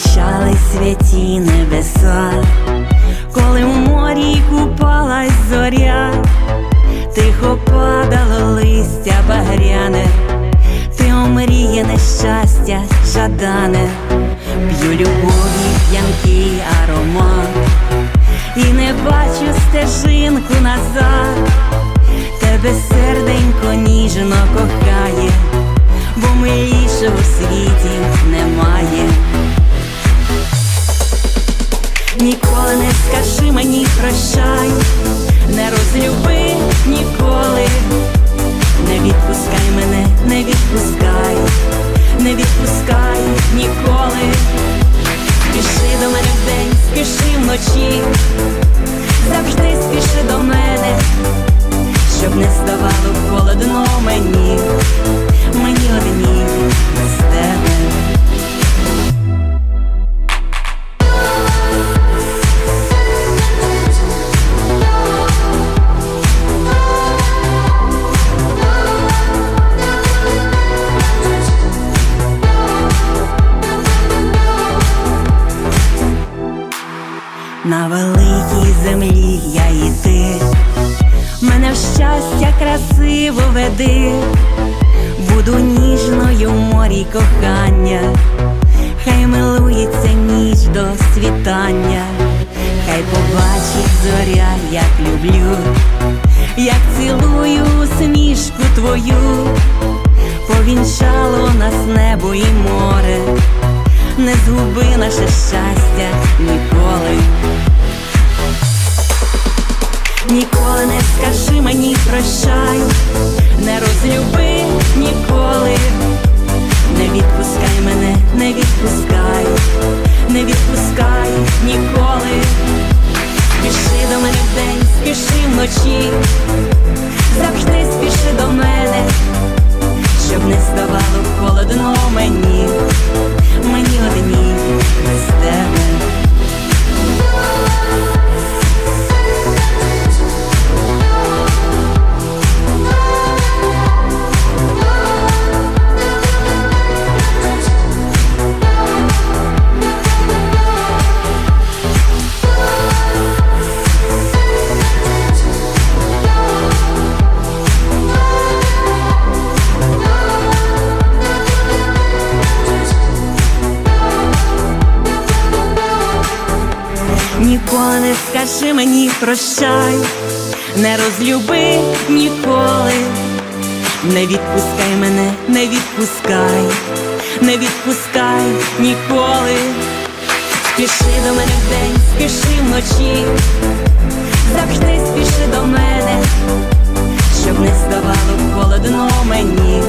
вінчали святі небеса, коли в морі купалась зоря, тихо падало листя багряне, ти омріяне щастя жадане, п'ю любові п'янкий аромат, і не бачу стежинку назад, тебе серденько ніжно кохає, бо милішого в світі немає. Прощай, не розлюби ніколи, не відпускай мене, не відпускай, не відпускай ніколи, спіши до мене вдень, спіши вночі, завжди спіши до мене, щоб не ставало На великій землі я і ти, мене в щастя красиво веди, буду ніжною в морі кохання, хай милується ніч до світання, хай побачить зоря, як люблю, як цілую усмішку твою, повінчало нас небо і море. Не згуби наше щастя прощай, не розлюби ніколи, не відпускай мене, не відпускай, не відпускай ніколи, спіши до мене вдень, спіши вночі, завжди ніколи скажи мені прощай, не розлюби ніколи, не відпускай мене, не відпускай, не відпускай ніколи, спіши до мене в день, спіши вночі, завжди спіши до мене, щоб не ставало холодно мені.